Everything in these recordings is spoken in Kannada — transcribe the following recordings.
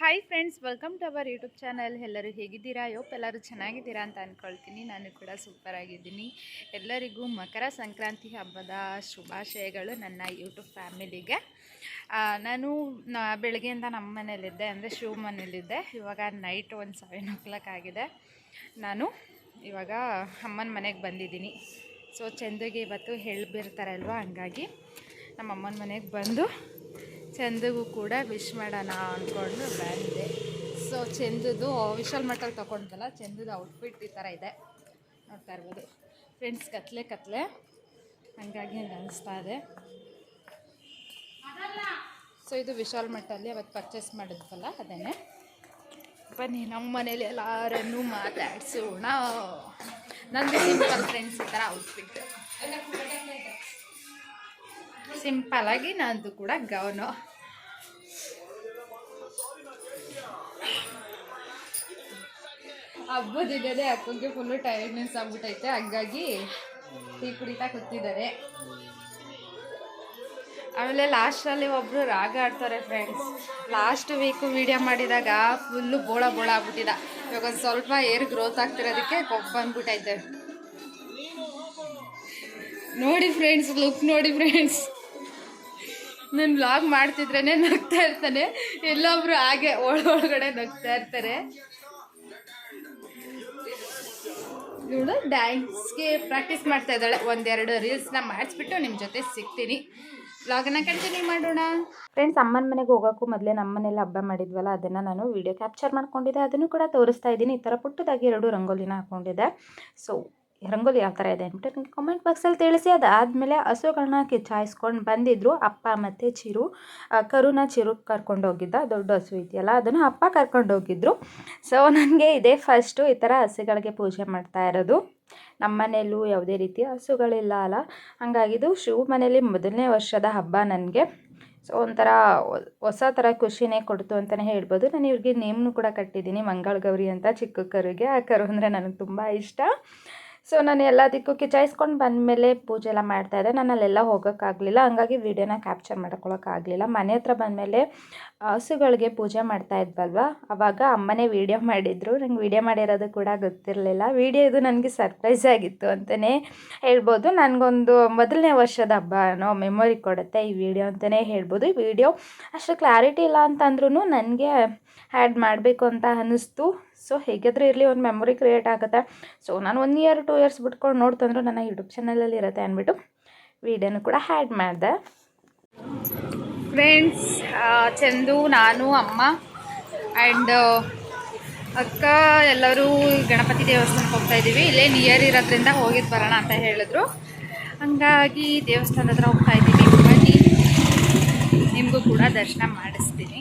Hi friends welcome to our YouTube channel ಎಲ್ಲರೂ ಹೇಗಿದ್ದೀರಾ? ಯೋಪ್ ಎಲ್ಲರೂ ಚೆನ್ನಾಗಿದ್ದೀರಾ ಅಂತ ಅಂದ್ಕೊಳ್ತೀನಿ ನಾನು ಕೂಡ ಸೂಪರ್ ಆಗಿದ್ದೀನಿ. ಎಲ್ಲರಿಗೂ ಮಕರ ಸಂಕ್ರಾಂತಿ ಹಬ್ಬದ ಶುಭಾಶಯಗಳು ನನ್ನ ಯೂಟ್ಯೂಬ್ ಫ್ಯಾಮಿಲಿಗೆ ನಾನು ಬೆಳಗ್ಗೆಯಿಂದ ನಮ್ಮ ಮನೇಲಿದ್ದೆ, ಅಂದರೆ ಶಿವ ಮನೇಲಿದ್ದೆ. ಇವಾಗ ನೈಟ್ ಒಂದು ಸೆವೆನ್ ಓ ಕ್ಲಾಕ್ ಆಗಿದೆ. ನಾನು ಇವಾಗ ಅಮ್ಮನ ಮನೆಗೆ ಬಂದಿದ್ದೀನಿ. ಸೊ ಚಂದಗೆ ಇವತ್ತು ಹೇಳಿಬಿರ್ತಾರಲ್ವ ಹಂಗಾಗಿ ನಮ್ಮ ಅಮ್ಮನ ಮನೆಗೆ ಬಂದು ಚಂದಗೂ ಕೂಡ ವಿಶ್ ಮಾಡೋಣ ಅಂದ್ಕೊಂಡು ಬಂದೆ. ಸೊ ಚಂದದು ವಿಶಾಲ್ ಮಟ್ಟಲ್ಲಿ ತೊಗೊಂಡಲ್ಲ ಚಂದದ ಔಟ್ಫಿಟ್ ಈ ಥರ ಇದೆ. ನೋಡ್ತಾ ಇರ್ಬೋದು. ಫ್ರೆಂಡ್ಸ್ ಕತ್ಲೆ ಕತ್ಲೆ. ಹಂಗಾಗಿ ಹಂಗೆ ಅನಿಸ್ತಾ ಇದೆ. ಸೊ ಇದು ವಿಶಾಲ್ ಮಟ್ಟಲ್ಲಿ ಅವತ್ತು ಪರ್ಚೇಸ್ ಮಾಡಿದ್ವಲ್ಲ, ಅದನ್ನೇ. ಬನ್ನಿ, ನಮ್ಮ ಮನೇಲಿ ಎಲ್ಲರನ್ನೂ ಮಾತಾಡ್ಸೋಣ. ನಂದು ಸಿಂಪಲ್ ಫ್ರೆಂಡ್ಸ್ ಈ ಥರ ಔಟ್ಫಿಟ್ ಸಿಂಪಲ್ ಆಗಿ ನಂದು ಕೂಡ ಗೌನು. ಹಬ್ಬದ ದಿನದೇ ಅಕ್ಕಂಗೆ ಫುಲ್ಲು ಟೈರ್ಡ್ನೆಸ್ ಆಗ್ಬಿಟ್ಟೈತೆ ಹಂಗಾಗಿ ಟೀ ಕುಡಿತಾ ಕೂತಿದ್ದಾರೆ. ಆಮೇಲೆ ಲಾಸ್ಟಲ್ಲಿ ಒಬ್ಬರು ರಾಗ ಆಡ್ತಾರೆ ಫ್ರೆಂಡ್ಸ್ ಲಾಸ್ಟ್ ವೀಕು ವೀಡಿಯೋ ಮಾಡಿದಾಗ ಫುಲ್ಲು ಬೋಳ ಬೋಳ ಆಗ್ಬಿಟ್ಟಿದ. ಇವಾಗ ಒಂದು ಸ್ವಲ್ಪ ಏರ್ ಗ್ರೋತ್ ಆಗ್ತಿರೋದಕ್ಕೆ ಕೊಬ್ಬು ಬಂದ್ಬಿಟ್ಟೈತೆ ನೋಡಿ ಫ್ರೆಂಡ್ಸ್ ಲುಕ್ ನೋಡಿ ಫ್ರೆಂಡ್ಸ್ ನಾನು ವ್ಲಾಗ್ ಮಾಡ್ತಿದ್ರೇ ನಗ್ತಾ ಇರ್ತಾನೆ. ಎಲ್ಲೊಬ್ರು ಹಾಗೆ ಒಳ ಒಳಗಡೆ ನಗ್ತಾ ಇರ್ತಾರೆ. ಇವಳು ಡ್ಯಾನ್ಸ್ಗೆ ಪ್ರಾಕ್ಟೀಸ್ ಮಾಡ್ತಾ ಇದ್ದಾಳೆ. ಒಂದೆರಡು ರೀಲ್ಸ್ನ ಮಾಡಿಸ್ಬಿಟ್ಟು ನಿಮ್ಮ ಜೊತೆ ಸಿಗ್ತೀನಿ. ವ್ಲಾಗನ್ನ ಕಂಟಿನ್ಯೂ ಮಾಡೋಣ. ಫ್ರೆಂಡ್ಸ್ ಅಮ್ಮನ ಮನೆಗೆ ಹೋಗೋಕ್ಕೂ ಮೊದಲೇ ನಮ್ಮ ಮನೇಲಿ ಹಬ್ಬ ಮಾಡಿದ್ವಲ್ಲ, ಅದನ್ನು ನಾನು ವಿಡಿಯೋ ಕ್ಯಾಪ್ಚರ್ ಮಾಡ್ಕೊಂಡಿದ್ದೆ. ಅದನ್ನು ಕೂಡ ತೋರಿಸ್ತಾ ಇದ್ದೀನಿ. ಈ ಥರ ಪುಟ್ಟದಾಗಿ ಎರಡು ರಂಗೋಲಿನ ಹಾಕ್ಕೊಂಡಿದ್ದೆ ಸೊ ರಂಗೋಲಿ ಯಾವ ಥರ ಇದೆ ಅಂದ್ಬಿಟ್ಟು ನನಗೆ ಕಾಮೆಂಟ್ ಬಾಕ್ಸಲ್ಲಿ ತಿಳಿಸಿ. ಅದಾದಮೇಲೆ ಹಸುಗಳನ್ನ ಕಿಚ್ಚಾಯಿಸ್ಕೊಂಡು ಬಂದಿದ್ದರು ಅಪ್ಪ ಮತ್ತು ಚಿರು ಕರುನ ಚಿರು ಕರ್ಕೊಂಡು ಹೋಗಿದ್ದ. ದೊಡ್ಡ ಹಸು ಇದೆಯಲ್ಲ, ಅದನ್ನು ಅಪ್ಪ ಕರ್ಕೊಂಡು ಹೋಗಿದ್ರು. ಸೊ ನನಗೆ ಇದೇ ಫಸ್ಟು ಈ ಥರ ಹಸುಗಳಿಗೆ ಪೂಜೆ ಮಾಡ್ತಾ ಇರೋದು. ನಮ್ಮ ಮನೆಯಲ್ಲೂ ಯಾವುದೇ ರೀತಿಯ ಹಸುಗಳಿಲ್ಲ ಅಲ್ಲ. ಹಾಗಾಗಿದ್ದು ಶಿವ ಮನೆಯಲ್ಲಿ ಮೊದಲನೇ ವರ್ಷದ ಹಬ್ಬ ನನಗೆ. ಸೊ ಒಂಥರ ಹೊಸ ಥರ ಖುಷಿನೇ ಕೊಡ್ತು ಅಂತಲೇ ಹೇಳ್ಬೋದು. ನಾನು ಇವ್ರಿಗೆ ನೇಮ್ನು ಕೂಡ ಕಟ್ಟಿದ್ದೀನಿ. ಮಂಗಳ ಗೌರಿ ಅಂತ ಚಿಕ್ಕ ಕರುಗೆ. ಆ ಕರು ಅಂದರೆ ನನಗೆ ತುಂಬ ಇಷ್ಟ. ಸೊ ನಾನು ಎಲ್ಲದಕ್ಕೂ ಕಿಚಾಯಿಸ್ಕೊಂಡು ಬಂದಮೇಲೆ ಪೂಜೆ ಎಲ್ಲ ಮಾಡ್ತಾಯಿದ್ದೆ ನಾನು ಅಲ್ಲೆಲ್ಲ ಹೋಗೋಕ್ಕಾಗಲಿಲ್ಲ. ಹಂಗಾಗಿ ವೀಡಿಯೋನ ಕ್ಯಾಪ್ಚರ್ ಮಾಡ್ಕೊಳಕ್ಕಾಗಲಿಲ್ಲ. ಮನೆ ಹತ್ರ ಬಂದಮೇಲೆ ಹಸುಗಳಿಗೆ ಪೂಜೆ ಮಾಡ್ತಾ ಇದ್ವಲ್ವ? ಅವಾಗ ಅಮ್ಮನೇ ವೀಡಿಯೋ ಮಾಡಿದರು. ನಂಗೆ ವೀಡಿಯೋ ಮಾಡಿರೋದು ಕೂಡ ಗೊತ್ತಿರಲಿಲ್ಲ. ವೀಡಿಯೋ ಇದು ನನಗೆ ಸರ್ಪ್ರೈಸ್ ಆಗಿತ್ತು ಅಂತಲೇ ಹೇಳ್ಬೋದು. ನನಗೊಂದು ಮೊದಲನೇ ವರ್ಷದ ಹಬ್ಬ ಅನ್ನೋ ಮೆಮೊರಿ ಕೊಡುತ್ತೆ ಈ ವಿಡಿಯೋ ಅಂತಲೇ ಹೇಳ್ಬೋದು. ಈ ವಿಡಿಯೋ ಅಷ್ಟು ಕ್ಲಾರಿಟಿ ಇಲ್ಲ ಅಂತಂದ್ರೂ ನನಗೆ ಆ್ಯಡ್ ಮಾಡಬೇಕು ಅಂತ ಅನ್ನಿಸ್ತು ಸೊ ಹೇಗಾದರೂ ಇರಲಿ ಒಂದು ಮೆಮೊರಿ ಕ್ರಿಯೇಟ್ ಆಗುತ್ತೆ. ಸೊ ನಾನು ಒನ್ ಇಯರ್ ಟೂ ಇಯರ್ಸ್ ಬಿಟ್ಕೊಂಡು ನೋಡ್ತಂದ್ರೆ ನನ್ನ ಯೂಟ್ಯೂಬ್ ಚಾನಲಲ್ಲಿ ಇರುತ್ತೆ ಅಂದ್ಬಿಟ್ಟು ವೀಡಿಯೋನು ಕೂಡ ಹ್ಯಾಡ್ ಮಾಡಿದೆ. ಫ್ರೆಂಡ್ಸ್ ಚಂದು, ನಾನು, ಅಮ್ಮ ಆ್ಯಂಡ್ ಅಕ್ಕ ಎಲ್ಲರೂ ಗಣಪತಿ ದೇವಸ್ಥಾನಕ್ಕೆ ಹೋಗ್ತಾ ಇದ್ದೀವಿ. ಇಲ್ಲೇ ನಿಯರ್ ಇರೋದ್ರಿಂದ ಹೋಗಿದ್ದು ಬರೋಣ ಅಂತ ಹೇಳಿದ್ರು. ಹಂಗಾಗಿ ದೇವಸ್ಥಾನದ ಹತ್ರ ಹೋಗ್ತಾ ಇದ್ದೀವಿ. ಬನ್ನಿ. ನಿಮಗೂ ಕೂಡ ದರ್ಶನ ಮಾಡಿಸ್ತೀನಿ.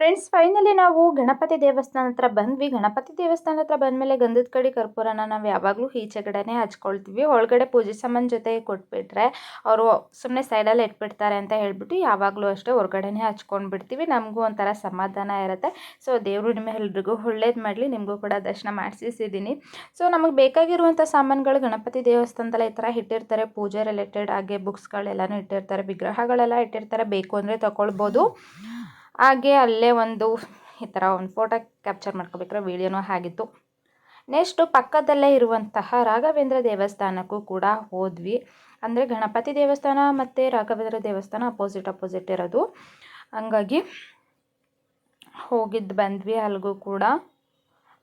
ಫ್ರೆಂಡ್ಸ್ ಫೈನಲಿ ನಾವು ಗಣಪತಿ ದೇವಸ್ಥಾನ ಹತ್ರ ಬಂದ್ವಿ. ಗಣಪತಿ ದೇವಸ್ಥಾನ ಹತ್ರ ಬಂದಮೇಲೆ ಗಂಧದ ಕಡೆ ಕರ್ಪೂರನ ನಾವು ಯಾವಾಗಲೂ ಈಚೆಗಡೆನೇ ಹಚ್ಕೊಳ್ತೀವಿ. ಒಳಗಡೆ ಪೂಜೆ ಸಾಮಾನು ಜೊತೆ ಕೊಟ್ಬಿಟ್ರೆ ಅವರು ಸುಮ್ಮನೆ ಸೈಡಲ್ಲಿ ಇಟ್ಬಿಡ್ತಾರೆ ಅಂತ ಹೇಳ್ಬಿಟ್ಟು ಯಾವಾಗಲೂ ಅಷ್ಟೇ ಹೊರಗಡೆನೇ ಹಚ್ಕೊಂಡು ಬಿಡ್ತೀವಿ ನಮಗೂ ಒಂಥರ ಸಮಾಧಾನ ಇರುತ್ತೆ. ಸೊ ದೇವರು ನಿಮ್ಮೆಲ್ರಿಗೂ ಒಳ್ಳೇದು ಮಾಡಲಿ. ನಿಮಗೂ ಕೂಡ ದರ್ಶನ ಮಾಡಿಸಿದ್ದೀನಿ ಸೊ ನಮಗೆ ಬೇಕಾಗಿರುವಂಥ ಸಾಮಾನುಗಳು ಗಣಪತಿ ದೇವಸ್ಥಾನದಲ್ಲ ಈ ಥರ ಇಟ್ಟಿರ್ತಾರೆ. ಪೂಜೆ ರಿಲೇಟೆಡ್ ಹಾಗೆ ಬುಕ್ಸ್ಗಳೆಲ್ಲನೂ ಇಟ್ಟಿರ್ತಾರೆ. ವಿಗ್ರಹಗಳೆಲ್ಲ ಇಟ್ಟಿರ್ತಾರೆ. ಬೇಕು ಅಂದರೆ ತಗೊಳ್ಬೋದು. ಹಾಗೆ ಅಲ್ಲೇ ಒಂದು ಈ ಥರ ಒಂದು ಫೋಟೋ ಕ್ಯಾಪ್ಚರ್ ಮಾಡ್ಕೋಬೇಕಾದ್ರೆ ವೀಡಿಯೋನೂ ಆಗಿತ್ತು. ನೆಕ್ಸ್ಟು ಪಕ್ಕದಲ್ಲೇ ಇರುವಂತಹ ರಾಘವೇಂದ್ರ ದೇವಸ್ಥಾನಕ್ಕೂ ಕೂಡ ಹೋದ್ವಿ. ಅಂದರೆ ಗಣಪತಿ ದೇವಸ್ಥಾನ ಮತ್ತು ರಾಘವೇಂದ್ರ ದೇವಸ್ಥಾನ ಅಪೋಸಿಟ್ ಅಪೋಸಿಟ್ ಇರೋದು. ಹಂಗಾಗಿ ಹೋಗಿದ್ದು ಬಂದ್ವಿ ಅಲ್ಲಿಗೂ ಕೂಡ.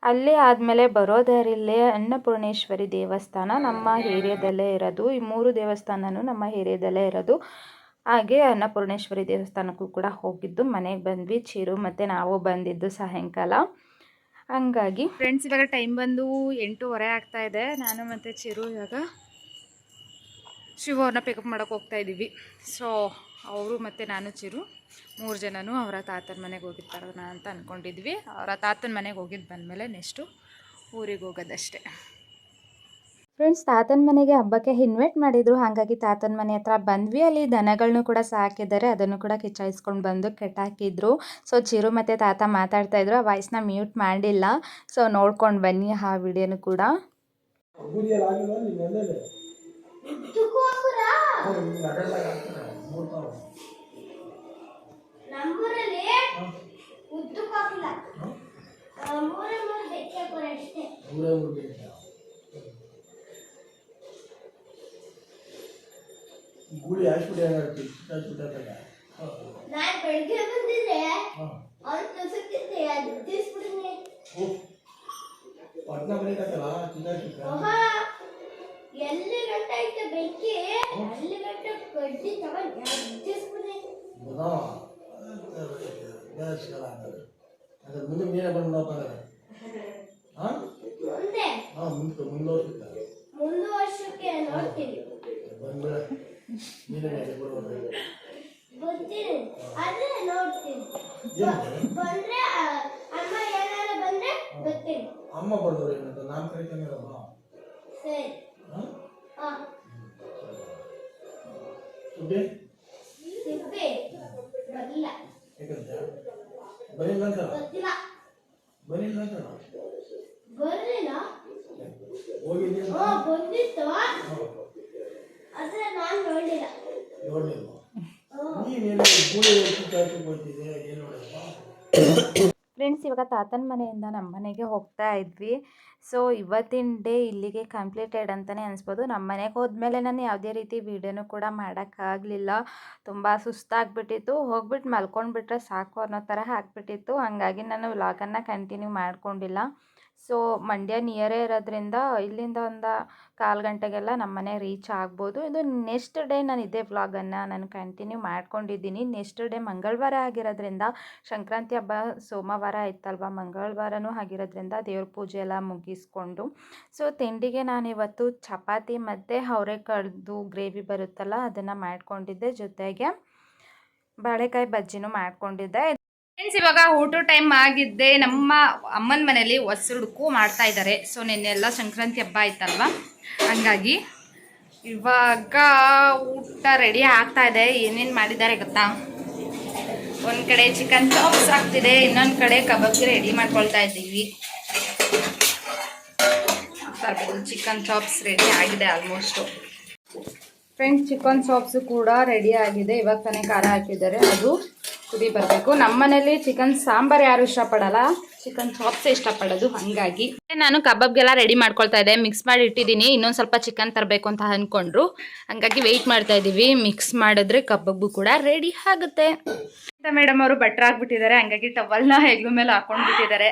ಅಲ್ಲಿ ಆದಮೇಲೆ ಬರೋದರಿಲ್ಲೇ ಅನ್ನಪೂರ್ಣೇಶ್ವರಿ ದೇವಸ್ಥಾನ ನಮ್ಮ ಏರಿಯಾದಲ್ಲೇ ಇರೋದು. ಈ ಮೂರು ದೇವಸ್ಥಾನವೂ ನಮ್ಮ ಏರಿಯಾದಲ್ಲೇ ಇರೋದು. ಹಾಗೆ ಅನ್ನಪೂರ್ಣೇಶ್ವರಿ ದೇವಸ್ಥಾನಕ್ಕೂ ಕೂಡ ಹೋಗಿದ್ದು, ಮನೆಗೆ ಬಂದ್ವಿ, ಚಿರು ಮತ್ತು ನಾವು ಬಂದಿದ್ದು ಸಾಯಂಕಾಲ. ಹಂಗಾಗಿ ಫ್ರೆಂಡ್ಸ್ ಇವಾಗ ಟೈಮ್ ಬಂದು ಎಂಟೂವರೆ ಆಗ್ತಾ ಇದೆ. ನಾನು ಮತ್ತು ಚಿರು ಇವಾಗ ಶಿವ ಪಿಕಪ್ ಮಾಡೋಕೆ ಹೋಗ್ತಾ ಇದ್ದೀವಿ ಸೊ ಅವರು ಮತ್ತು ನಾನು ಚಿರು, ಮೂರು ಜನನೂ ಅವರ ತಾತನ ಮನೆಗೆ ಹೋಗಿರ್ತಾರೋಣ ಅಂತ ಅಂದ್ಕೊಂಡಿದ್ವಿ ಅವರ ತಾತನ ಮನೆಗೆ ಹೋಗಿದ್ದು ಬಂದಮೇಲೆ ನೆಕ್ಸ್ಟು ಊರಿಗೆ ಹೋಗೋದಷ್ಟೇ. ಫ್ರೆಂಡ್ಸ್ ತಾತನ ಮನೆಗೆ ಹಬ್ಬಕ್ಕೆ ಇನ್ವೈಟ್ ಮಾಡಿದ್ರು. ಹಾಗಾಗಿ ತಾತನ ಮನೆ ಹತ್ರ ಬಂದ್ವಿ. ಅಲ್ಲಿ ದನಗಳನ್ನೂ ಕೂಡ ಸಾಕಿದ್ದಾರೆ. ಅದನ್ನು ಕೂಡ ಕಿಚ್ಚಾಯಿಸ್ಕೊಂಡು ಬಂದು ಕೆಟ್ಟಾಕಿದ್ರು. ಸೊ ಚಿರು ಮತ್ತು ತಾತ ಮಾತಾಡ್ತಾ ಇದ್ರು. ಆ ವಾಯ್ಸ್ನ ಮ್ಯೂಟ್ ಮಾಡಿಲ್ಲ. ಸೊ ನೋಡ್ಕೊಂಡು ಬನ್ನಿ ಆ ವಿಡಿಯೋನು ಕೂಡ ನೀನು ಎಲ್ಲೆಲ್ಲಿ ನಗರದಾಗ ಹಾಕ್ತಾರೆ ಮೂರ್ತಾವ ನಮ್ಮೂರಲ್ಲಿ ಮೂರೇ ಮೂರು ಬೇಕಾ? ಈ ಗೂಳಿ ಹಾಸ್ಪಿಟಲ್ ಏನಾಗ್ತಿ ಹಾಸ್ಪಿಟಲ್ ನಾನ್ ಬೆಳಗ್ಗೆ ಬಂದಿದ್ರೆ ಹಾಂ. ಅವ್ರು ತೋರ್ಸಕ್ಕಿದ್ದೆ ಅದು ತಿಳಿಸ್ಬಿಡ್ತೀನಿ ಓ ಪಟ್ನ ಬರೀಕತ್ತಲ್ಲ ಎಲ್ಲಿ ಗಂಟ ಐತೆ ಬೆಂಕಿ? ಅಲ್ಲಿ ಗಂಟ ಕಡ್ಡಿ ತಗೊಂಡು ಬದಾವ ಗ್ಯಾಸ್ ಎಲ್ಲ ಅದ್ರ. ಮುಂದೆ ಮೀನೇ ಬಂದು ನೋಡ್ತಾರೆ ಹಾಂ ಮುಂದೆ? ಹಾಂ ಮುಂದೆ ಮುಂದೆ ಮುಂದೆ ಮೀನೇ ಮೇಲೆ ಬರುವಾಗ ಬರ್ತೀನಿ ಆದ್ರೆ ನೋಡ್ತೀನಿ ಏನು ಬಂದ್ರೆ ಆ, ಅಮ್ಮ ಏನಾರ ಬಂದ್ರೆ ಬರ್ತೀನಿ ಅಮ್ಮ ಬಂದವರು ಏನಂತ ನಾನು ಕರಿತಾನೆ ಅಮ್ಮ ಸರಿ ಹಾಂ ಹಾ ಸುದ್ದಿ ಸಿಪ್ಪೆ ಬರಲಿಲ್ಲ ಯಾಕಂತ ಬರಿಲ್ಲ ಅಂತ ಗೊತ್ತಿಲ್ಲ ಬರಿಲ್ಲ ಅಂತ ಬರಲಿಲ್ಲ ಹೋಗಿದ್ದೆ ಹಾ ಬಂದಿತ್ತು ಆದ್ರೆ ನಾನು ನೋಡಲಿಲ್ಲ ಫ್ರೆಂಡ್ಸ್ ಇವಾಗ ತಾತನ ಮನೆಯಿಂದ ನಮ್ಮ ಮನೆಗೆ ಹೋಗ್ತಾ ಇದ್ವಿ. ಸೊ ಇವತ್ತಿನ ಡೇ ಇಲ್ಲಿಗೆ ಕಂಪ್ಲೀಟೆಡ್ ಅಂತಲೇ ಅನಿಸ್ಬೋದು. ನಮ್ಮ ಮನೆಗೆ ಹೋದ್ಮೇಲೆ ನಾನು ಯಾವುದೇ ರೀತಿ ವೀಡಿಯೋನು ಕೂಡ ಮಾಡೋಕ್ಕಾಗಲಿಲ್ಲ ತುಂಬ ಸುಸ್ತಾಗ್ಬಿಟ್ಟಿತ್ತು. ಹೋಗ್ಬಿಟ್ಟು ಮಲ್ಕೊಂಡ್ಬಿಟ್ರೆ ಸಾಕು ಅನ್ನೋ ಥರ ಆಗಿಬಿಟ್ಟಿತ್ತು. ಹಾಗಾಗಿ ನಾನು ವ್ಲಾಗನ್ನು ಕಂಟಿನ್ಯೂ ಮಾಡ್ಕೊಂಡಿಲ್ಲ. ಸೊ ಮಂಡ್ಯ ನಿಯರೇ ಇರೋದ್ರಿಂದ ಇಲ್ಲಿಂದ ಒಂದು ಕಾಲು ಗಂಟೆಗೆಲ್ಲ ನಮ್ಮ ಮನೆ ರೀಚ್ ಆಗ್ಬೋದು. ಇದು ನೆಕ್ಸ್ಟ್ ಡೇ ನಾನು ಇದೇ ವ್ಲಾಗನ್ನು ನಾನು ಕಂಟಿನ್ಯೂ ಮಾಡ್ಕೊಂಡಿದ್ದೀನಿ. ನೆಕ್ಸ್ಟ್ ಡೇ ಮಂಗಳವಾರ ಆಗಿರೋದ್ರಿಂದ ಸಂಕ್ರಾಂತಿ ಹಬ್ಬ, ಸೋಮವಾರ ಇತ್ತಲ್ವ ಮಂಗಳವಾರನೂ ಆಗಿರೋದ್ರಿಂದ ದೇವ್ರ ಪೂಜೆ ಎಲ್ಲ ಮುಗಿಸ್ಕೊಂಡು. ಸೊ ತಿಂಡಿಗೆ ನಾನಿವತ್ತು ಚಪಾತಿ ಮತ್ತು ಅವರೆಕಾಳ್ದು ಗ್ರೇವಿ ಬರುತ್ತಲ್ಲ, ಅದನ್ನು ಮಾಡ್ಕೊಂಡಿದ್ದೆ. ಜೊತೆಗೆ ಬಾಳೆಕಾಯಿ ಬಜ್ಜಿನೂ ಮಾಡ್ಕೊಂಡಿದ್ದೆ. ಫ್ರೆಂಡ್ಸ್ ಇವಾಗ ಊಟ ಟೈಮ್ ಆಗಿದ್ದೆ ನಮ್ಮ ಅಮ್ಮನ ಮನೇಲಿ ಹೊಸರುಡ್ಕು ಮಾಡ್ತಾ ಇದ್ದಾರೆ ಸೊ ನಿನ್ನೆಲ್ಲ ಸಂಕ್ರಾಂತಿ ಹಬ್ಬ ಆಯ್ತಲ್ವಾ? ಹಂಗಾಗಿ ಇವಾಗ ಊಟ ರೆಡಿ ಆಗ್ತಾ ಇದೆ. ಏನೇನು ಮಾಡಿದ್ದಾರೆ ಗೊತ್ತಾ? ಒಂದು ಕಡೆ ಚಿಕನ್ ಚಾಪ್ಸ್ ಆಗ್ತಿದೆ, ಇನ್ನೊಂದು ಕಡೆ ಕಬಾಬ್ಗೆ ರೆಡಿ ಮಾಡ್ಕೊಳ್ತಾ ಇದ್ದೀವಿ. ಚಿಕನ್ ಚಾಪ್ಸ್ ರೆಡಿ ಆಗಿದೆ ಆಲ್ಮೋಸ್ಟು ಫ್ರೆಂಡ್ಸ್ ಚಿಕನ್ ಚಾಪ್ಸು ಕೂಡ ರೆಡಿ ಆಗಿದೆ. ಇವಾಗ ತಾನೇ ಖಾರ ಹಾಕಿದ್ದಾರೆ. ಅದು ಕುದಿ ಬರಬೇಕು. ನಮ್ಮ ಮನೆಯಲ್ಲಿ ಚಿಕನ್ ಸಾಂಬಾರ್ ಯಾರು ಇಷ್ಟಪಡಲ್ಲ. ಚಿಕನ್ ಚಾಪ್ಸೇ ಇಷ್ಟಪಡೋದು. ಹಾಗಾಗಿ ನಾನು ಕಬಾಬ್ಗೆಲ್ಲ ರೆಡಿ ಮಾಡ್ಕೊಳ್ತಾ ಇದ್ದೆ. ಮಿಕ್ಸ್ ಮಾಡಿ ಇಟ್ಟಿದ್ದೀನಿ. ಇನ್ನೊಂದು ಸ್ವಲ್ಪ ಚಿಕನ್ ತರಬೇಕು ಅಂತ ಅಂದ್ಕೊಂಡ್ರು ಹಂಗಾಗಿ ವೆಯ್ಟ್ ಮಾಡ್ತಾ ಇದ್ದೀವಿ. ಮಿಕ್ಸ್ ಮಾಡಿದ್ರೆ ಕಬಾಬು ಕೂಡ ರೆಡಿ ಆಗುತ್ತೆ. ಮೇಡಮ್ ಅವರು ಬಟ್ರ್ ಆಗ್ಬಿಟ್ಟಿದ್ದಾರೆ ಹಂಗಾಗಿ ಟವಲ್ನ ಹೆಗ್ಲು ಮೇಲೆ ಹಾಕೊಂಡು ಬಿಟ್ಟಿದ್ದಾರೆ.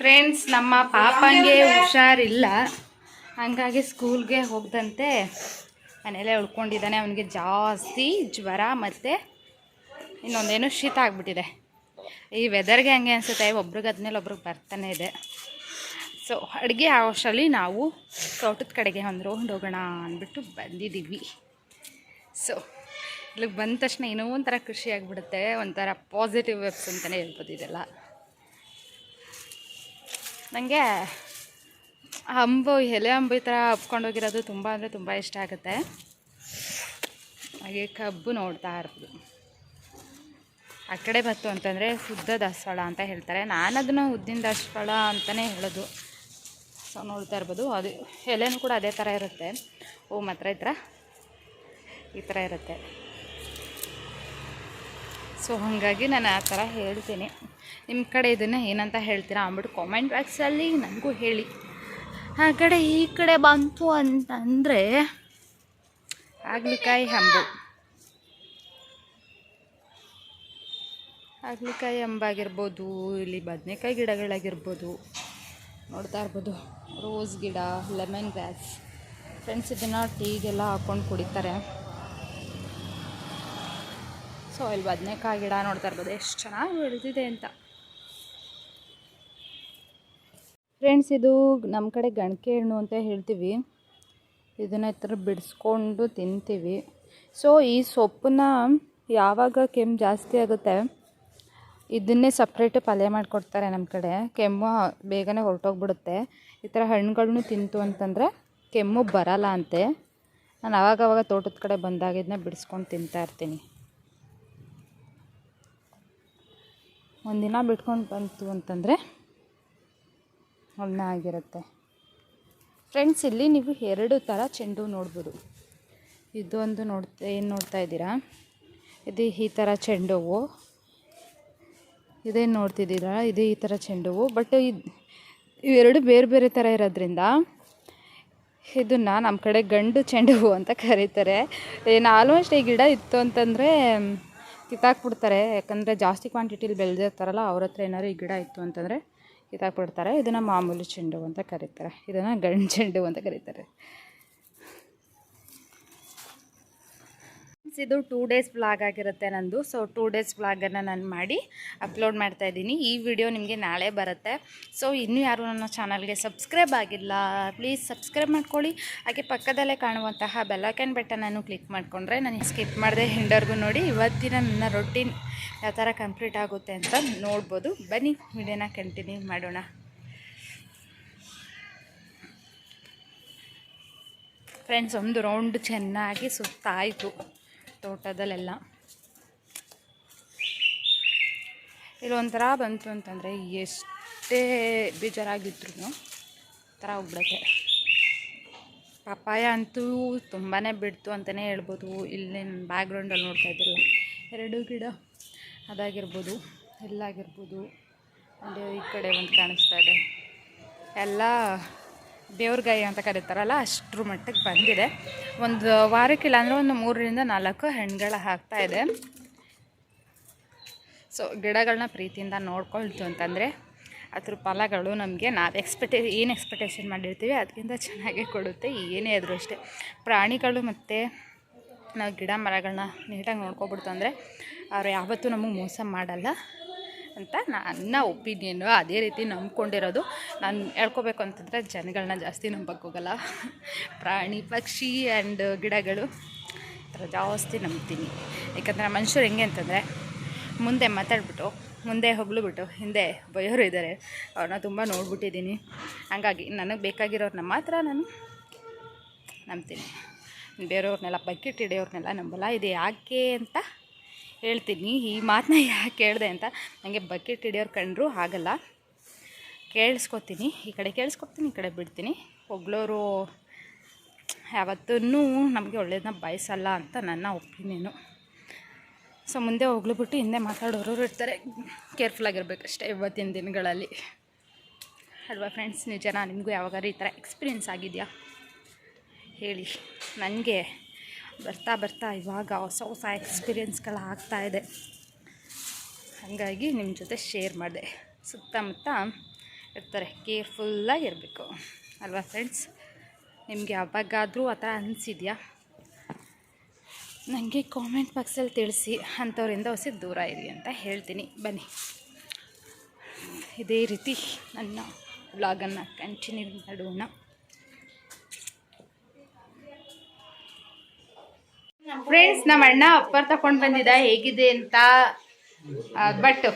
ಫ್ರೆಂಡ್ಸ್ ನಮ್ಮ ಪಾಪಂಗೆ ಹುಷಾರಿಲ್ಲ. ಹಂಗಾಗಿ ಸ್ಕೂಲ್ಗೆ ಹೋಗದಂತೆ. ಮನೇಲೇ ಉಳ್ಕೊಂಡಿದ್ದಾನೆ. ಅವನಿಗೆ ಜಾಸ್ತಿ ಜ್ವರ ಮತ್ತು ಇನ್ನೊಂದೇನು ಶೀತ ಆಗಿಬಿಟ್ಟಿದೆ. ಈ ವೆದರ್ಗೆ ಹಂಗೆ ಅನಿಸುತ್ತೆ. ಒಬ್ರಿಗೆ ಆದ್ಮೇಲೆ ಒಬ್ರಿಗೆ ಬರ್ತಾನೆ ಇದೆ. ಸೊ ಅಡುಗೆ ಆಗೋಷ್ಟರಲ್ಲಿ ನಾವು ತೋಟದ ಕಡೆಗೆ ಒಂದು ಹೋಗೋಣ ಅಂದ್ಬಿಟ್ಟು ಬಂದಿದ್ದೀವಿ. ಸೊ ಇಲ್ಲಿಗೆ ಬಂದ ತಕ್ಷಣ ಏನೋ ಒಂಥರ ಖುಷಿ ಆಗಿಬಿಡುತ್ತೆ. ಒಂಥರ ಪಾಸಿಟಿವ್ ವೆಬ್ಸ್ ಅಂತಲೇ ಹೇಳ್ಬೋದು ಇದೆಲ್ಲ. ನನಗೆ ಅಂಬು ಎಲೆ ಅಂಬು ಈ ಥರ ಹಬ್ಕೊಂಡೋಗಿರೋದು ತುಂಬ ಅಂದರೆ ತುಂಬ ಇಷ್ಟ ಆಗುತ್ತೆ. ಹಾಗೆ ಕಬ್ಬು ನೋಡ್ತಾ ಇರ್ಬೋದು ಆ ಕಡೆ ಬತ್ತು ಅಂತಂದರೆ ಶುದ್ಧ ದಾಸವಾಳ ಅಂತ ಹೇಳ್ತಾರೆ. ನಾನು ಅದನ್ನು ಉದ್ದಿನ ದಾಸವಾಳ ಅಂತಲೇ ಹೇಳೋದು. ಸೊ ನೋಡ್ತಾ ಇರ್ಬೋದು. ಅದು ಎಲೆನೂ ಕೂಡ ಅದೇ ಥರ ಇರುತ್ತೆ. ಹೂ ಮಾತ್ರ ಈ ಥರ ಈ ಥರ ಇರುತ್ತೆ. ಸೊ ಹಾಗಾಗಿ ನಾನು ಆ ಥರ ಹೇಳ್ತೀನಿ. ನಿಮ್ಮ ಕಡೆ ಇದನ್ನು ಏನಂತ ಹೇಳ್ತೀರಾ ಅಂದ್ಬಿಟ್ಟು ಕಾಮೆಂಟ್ ಬಾಕ್ಸಲ್ಲಿ ನನಗೂ ಹೇಳಿ. ಆ ಕಡೆ ಈ ಕಡೆ ಬಂತು ಅಂತಂದರೆ ಆಗ್ಲಿಕಾಯಿ ಹಂಬು. ಆಗ್ಲಿಕಾಯಿ ಹಂಬಾಗಿರ್ಬೋದು, ಇಲ್ಲಿ ಬದನೆಕಾಯಿ ಗಿಡಗಳಾಗಿರ್ಬೋದು. ನೋಡ್ತಾ ಇರ್ಬೋದು, ರೋಸ್ ಗಿಡ, ಲೆಮನ್ ಗ್ರಾಸ್. ಫ್ರೆಂಡ್ಸ್ ಇದನ್ನು ಟೀಗೆಲ್ಲ ಹಾಕ್ಕೊಂಡು ಕುಡಿತಾರೆ. ಸೊ ಇಲ್ಲಿ ಬದನೆಕಾಯಿ ಗಿಡ ನೋಡ್ತಾ ಇರ್ಬೋದು, ಎಷ್ಟು ಚೆನ್ನಾಗಿ ಬೆಳೆದಿದೆ ಅಂತ. ಫ್ರೆಂಡ್ಸ್ ಇದು ನಮ್ಮ ಕಡೆ ಗಣಕೆ ಹಣ್ಣು ಅಂತ ಹೇಳ್ತೀವಿ. ಇದನ್ನ ಈ ಥರ ಬಿಡಿಸ್ಕೊಂಡು ತಿಂತೀವಿ. ಸೊ ಈ ಸೊಪ್ಪನ್ನ ಯಾವಾಗ ಕೆಮ್ಮು ಜಾಸ್ತಿ ಆಗುತ್ತೆ, ಇದನ್ನೇ ಸಪ್ರೇಟ್ ಪಲ್ಯ ಮಾಡಿಕೊಡ್ತಾರೆ ನಮ್ಮ ಕಡೆ. ಕೆಮ್ಮು ಬೇಗನೆ ಹೊರಟೋಗ್ಬಿಡುತ್ತೆ. ಈ ಥರ ಹಣ್ಣುಗಳನ್ನು ತಿಂತು ಅಂತಂದರೆ ಕೆಮ್ಮು ಬರಲ್ಲ ಅಂತೆ. ನಾನು ಆವಾಗವಾಗ ತೋಟದ ಕಡೆ ಬಂದಾಗ ಇದನ್ನ ಬಿಡಿಸ್ಕೊಂಡು ತಿಂತಾ ಇರ್ತೀನಿ. ಒಂದಿನ ಬಿಟ್ಕೊಂಡು ಬಂತು ಅಂತಂದರೆ ಅನ್ನ ಆಗಿರುತ್ತೆ. ಫ್ರೆಂಡ್ಸ್ ಇಲ್ಲಿ ನೀವು ಎರಡು ಥರ ಚೆಂಡು ನೋಡ್ಬೋದು. ಇದೊಂದು ನೋಡ್ತಾ, ಏನು ನೋಡ್ತಾ ಇದ್ದೀರಾ? ಇದು ಈ ಥರ ಚೆಂಡು ಹೂವು ಇದೇನು ನೋಡ್ತಿದ್ದೀರಾ? ಇದು ಈ ಥರ ಚೆಂಡು ಹೂವು ಬಟ್ ಇದು, ಇವೆರಡು ಬೇರೆ ಬೇರೆ ಥರ ಇರೋದ್ರಿಂದ ಇದನ್ನು ನಮ್ಮ ಕಡೆ ಗಂಡು ಚೆಂಡು ಹೂವು ಅಂತ ಕರೀತಾರೆ. ಏನು ಆಲ್ಮೋಸ್ಟ್ ಈ ಗಿಡ ಇತ್ತು ಅಂತಂದರೆ ಕಿತ್ತಾಕ್ಬಿಡ್ತಾರೆ ಯಾಕಂದರೆ ಜಾಸ್ತಿ ಕ್ವಾಂಟಿಟಿಲಿ ಬೆಳೆದಿರ್ತಾರಲ್ಲ, ಅವ್ರ ಹತ್ರ ಏನಾದ್ರು ಈ ಗಿಡ ಇತ್ತು ಅಂತಂದರೆ ಕಿತ್ತಾಕ್ಬಿಡ್ತಾರೆ ಇದನ್ನು ಮಾಮೂಲಿ ಚೆಂಡು ಅಂತ ಕರೀತಾರೆ. ಇದನ್ನು ಗಂಡು ಚೆಂಡು ಅಂತ ಕರೀತಾರೆ. ಇದು ಟೂ ಡೇಸ್ ವ್ಲಾಗ್ ಆಗಿರುತ್ತೆ ನಂದು. ಸೊ ಟೂ ಡೇಸ್ ವ್ಲಾಗನ್ನು ನಾನು ಮಾಡಿ ಅಪ್ಲೋಡ್ ಮಾಡ್ತಾ ಇದ್ದೀನಿ. ಈ ವಿಡಿಯೋ ನಿಮಗೆ ನಾಳೆ ಬರುತ್ತೆ. ಸೊ ಇನ್ನೂ ಯಾರು ನನ್ನ ಚಾನಲ್ಗೆ ಸಬ್ಸ್ಕ್ರೈಬ್ ಆಗಿಲ್ಲ ಪ್ಲೀಸ್ ಸಬ್ಸ್ಕ್ರೈಬ್ ಮಾಡ್ಕೊಳ್ಳಿ. ಹಾಗೆ ಪಕ್ಕದಲ್ಲೇ ಕಾಣುವಂತಹ ಬೆಲ್ಲೈಕನ್ ಬಟನನ್ನು ಕ್ಲಿಕ್ ಮಾಡಿಕೊಂಡ್ರೆ ನಾನು ಸ್ಕಿಪ್ ಮಾಡಿದೆ ಹಿಂಡರ್ಗೂ ನೋಡಿ. ಇವತ್ತಿನ ನನ್ನ ರೊಟೀನ್ ಯಾವ ಥರ ಕಂಪ್ಲೀಟ್ ಆಗುತ್ತೆ ಅಂತ ನೋಡ್ಬೋದು. ಬನ್ನಿ ವಿಡಿಯೋನ ಕಂಟಿನ್ಯೂ ಮಾಡೋಣ. ಫ್ರೆಂಡ್ಸ್ ಒಂದು ರೌಂಡ್ ಚೆನ್ನಾಗಿ ಸುತ್ತಾಯಿತು. ತೋಟದಲ್ಲೆಲ್ಲ. ಇಲ್ಲೊಂಥರ ಬಂತು ಅಂತಂದರೆ ಎಷ್ಟೇ ಬೇಜಾರಾಗಿದ್ರು ಥರ ಹೋಗ್ಬಿಡುತ್ತೆ ಪಪ್ಪಾಯ ಅಂತೂ ತುಂಬಾ ಬಿಡ್ತು ಅಂತಲೇ ಹೇಳ್ಬೋದು. ಇಲ್ಲಿ ಬ್ಯಾಕ್ಗ್ರೌಂಡಲ್ಲಿ ನೋಡ್ತಾ ಇದ್ದಿಲ್ಲ ಎರಡು ಗಿಡ ಅದಾಗಿರ್ಬೋದು, ಎಲ್ಲಾಗಿರ್ಬೋದು. ಒಂದು ಈ ಕಡೆ ಒಂದು ಕಾಣಿಸ್ತಾ ಇದೆ. ಎಲ್ಲ ದೇವ್ರಗಾಯಿ ಅಂತ ಕರೀತಾರಲ್ಲ, ಅಷ್ಟರ ಮಟ್ಟಕ್ಕೆ ಬಂದಿದೆ. ಒಂದು ವಾರಕ್ಕಿಲ್ಲ ಅಂದರೆ ಒಂದು ಮೂರರಿಂದ ನಾಲ್ಕು ಹಣ್ಣುಗಳ ಹಾಕ್ತಾ ಇದೆ. ಸೊ ಗಿಡಗಳನ್ನ ಪ್ರೀತಿಯಿಂದ ನೋಡ್ಕೊಳ್ತು ಅಂತಂದರೆ ಅದ್ರ ಫಲಗಳು ನಮಗೆ ನಾವು ಎಕ್ಸ್ಪೆಕ್ಟೇ ಏನು ಎಕ್ಸ್ಪೆಕ್ಟೇಷನ್ ಮಾಡಿರ್ತೀವಿ ಅದಕ್ಕಿಂತ ಚೆನ್ನಾಗೇ ಕೊಡುತ್ತೆ, ಏನೇ ಆದರೂ ಅಷ್ಟೇ. ಪ್ರಾಣಿಗಳು ಮತ್ತು ನಾವು ಗಿಡ ಮರಗಳನ್ನ ನೀಟಾಗಿ ನೋಡ್ಕೊಬಿಡ್ತು ಅಂದರೆ ಅವ್ರು ಯಾವತ್ತೂ ನಮಗೆ ಮೋಸ ಮಾಡಲ್ಲ. ಅಂತ ನನ್ನ ಒಪಿನಿಯನ್ನು ಅದೇ ರೀತಿ ನಂಬ್ಕೊಂಡಿರೋದು. ನಾನು ಹೇಳ್ಕೊಬೇಕು ಅಂತಂದರೆ ಜನಗಳನ್ನ ಜಾಸ್ತಿ ನಂಬಕ್ಕೆ ಹೋಗಲ್ಲ. ಪ್ರಾಣಿ ಪಕ್ಷಿ ಆ್ಯಂಡ್ ಗಿಡಗಳು ಥರ ಜಾಸ್ತಿ ನಂಬ್ತೀನಿ. ಯಾಕಂದರೆ ಮನುಷ್ಯರು ಹೆಂಗೆ ಅಂತಂದರೆ ಮುಂದೆ ಮಾತಾಡ್ಬಿಟ್ಟು, ಮುಂದೆ ಹೊಗಳ್ಬಿಟ್ಟು, ಹಿಂದೆ ಬಯೋರು ಇದ್ದಾರೆ ಅವ್ರನ್ನ ತುಂಬ ನೋಡ್ಬಿಟ್ಟಿದ್ದೀನಿ. ಹಾಗಾಗಿ ನನಗೆ ಬೇಕಾಗಿರೋರನ್ನ ಮಾತ್ರ ನಾನು ನಂಬ್ತೀನಿ. ಬೇರೆಯವ್ರನ್ನೆಲ್ಲ ಬಕೆಟ್ ಹಿಡಿಯೋರ್ನೆಲ್ಲ ನಂಬಲ್ಲ. ಇದು ಯಾಕೆ ಅಂತ ಹೇಳ್ತೀನಿ. ಈ ಮಾತನ್ನ ಯಾಕೆ ಕೇಳಿದೆ ಅಂತ ನನಗೆ ಬಕೆಟ್ ಹಿಡಿಯೋರು ಕಂಡ್ರು ಆಗಲ್ಲ. ಕೇಳಿಸ್ಕೊತೀನಿ. ಈ ಕಡೆ ಕೇಳಿಸ್ಕೊತೀನಿ, ಈ ಕಡೆ ಬಿಡ್ತೀನಿ. ಹೊಗಳೋರು ಯಾವತ್ತೂ ನಮಗೆ ಒಳ್ಳೇದನ್ನ ಬಯಸಲ್ಲ ಅಂತ ನನ್ನ ಒಪಿನಿಯನು. ಸೊ, ಮುಂದೆ ಹೋಗ್ಲುಬಿಟ್ಟು ಹಿಂದೆ ಮಾತಾಡೋರು ಇರ್ತಾರೆ. ಕೇರ್ಫುಲ್ಲಾಗಿರ್ಬೇಕಷ್ಟೇ ಇವತ್ತಿನ ದಿನಗಳಲ್ಲಿ. ಅಲ್ವಾ ಫ್ರೆಂಡ್ಸ್ ನಿಜನಾ ನಿಮಗೂ ಯಾವಾಗಾದ್ರೂ ಈ ಥರ ಎಕ್ಸ್ಪೀರಿಯೆನ್ಸ್ ಆಗಿದೆಯಾ? ಹೇಳಿ. ನನಗೆ ಬರ್ತಾ ಬರ್ತಾ ಇವಾಗ ಹೊಸ ಹೊಸ ಎಕ್ಸ್ಪೀರಿಯೆನ್ಸ್ಗಳು ಇದೆ. ಹಾಗಾಗಿ ನಿಮ್ಮ ಜೊತೆ ಶೇರ್ ಮಾಡಿದೆ. ಸುತ್ತಮುತ್ತ ಇರ್ತಾರೆ, ಕೇರ್ಫುಲ್ಲಾಗಿ ಇರಬೇಕು. ಅಲ್ವಾ ಫ್ರೆಂಡ್ಸ್? ನಿಮಗೆ ಯಾವಾಗಾದರೂ ಆ ಥರ ಅನಿಸಿದೆಯಾ? ನನಗೆ ಕಾಮೆಂಟ್ ಬಾಕ್ಸಲ್ಲಿ ತಿಳಿಸಿ, ಅಂಥವ್ರಿಂದ ಹೊಸ ದೂರ ಇರಿ ಅಂತ ಹೇಳ್ತೀನಿ. ಬನ್ನಿ. ಇದೇ ರೀತಿ ನನ್ನ ವ್ಲಾಗನ್ನು ಕಂಟಿನ್ಯೂ ಮಾಡೋಣ. ಫ್ರೆಂಡ್ಸ್ ನಮ್ಮ ಅಣ್ಣ ಅಪ್ಪರ್ ತಗೊಂಡು ಬಂದಿದ್ದ ಹೇಗಿದೆ ಅಂತ ಬಟ್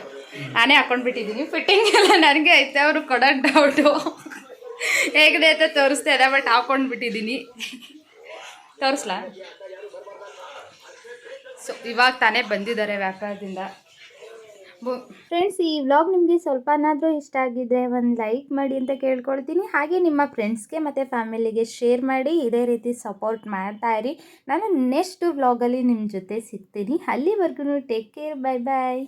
ನಾನೇ ಹಾಕೊಂಡ್ಬಿಟ್ಟಿದ್ದೀನಿ ಫಿಟ್ಟಿಂಗ್ ಎಲ್ಲ ನನಗೆ ಐತೆ, ಅವರು ಕೊಡೋ ಡೌಟು ಹೇಗಿದೆ ಅಂತ ತೋರಿಸ್ತಾ ಇದೆ ಬಟ್ ಹಾಕೊಂಡ್ ಬಿಟ್ಟಿದ್ದೀನಿ ತೋರಿಸ್ಲಾ? ಸೊ ಇವಾಗ ತಾನೇ ಬಂದಿದ್ದಾರೆ ವ್ಯಾಪಾರದಿಂದ. ಫ್ರೆಂಡ್ಸ್ ಈ ವ್ಲಾಗ್ ನಿಮಗೆ ಸ್ವಲ್ಪನಾದರೂ ಇಷ್ಟ ಆಗಿದ್ರೆ ಒಂದು ಲೈಕ್ ಮಾಡಿ ಅಂತ ಕೇಳ್ಕೊಳ್ತೀನಿ. ಹಾಗೆ ನಿಮ್ಮ ಫ್ರೆಂಡ್ಸ್ಗೆ ಮತ್ತು ಫ್ಯಾಮಿಲಿಗೆ ಶೇರ್ ಮಾಡಿ, ಇದೇ ರೀತಿ ಸಪೋರ್ಟ್ ಮಾಡ್ತಾ ಇರಿ. ನಾನು ನೆಕ್ಸ್ಟ್ ವ್ಲಾಗಲ್ಲಿ ನಿಮ್ಮ ಜೊತೆ ಸಿಗ್ತೀನಿ. ಅಲ್ಲಿವರೆಗೂ ಟೇಕ್ ಕೇರ್ ಬೈ ಬಾಯ್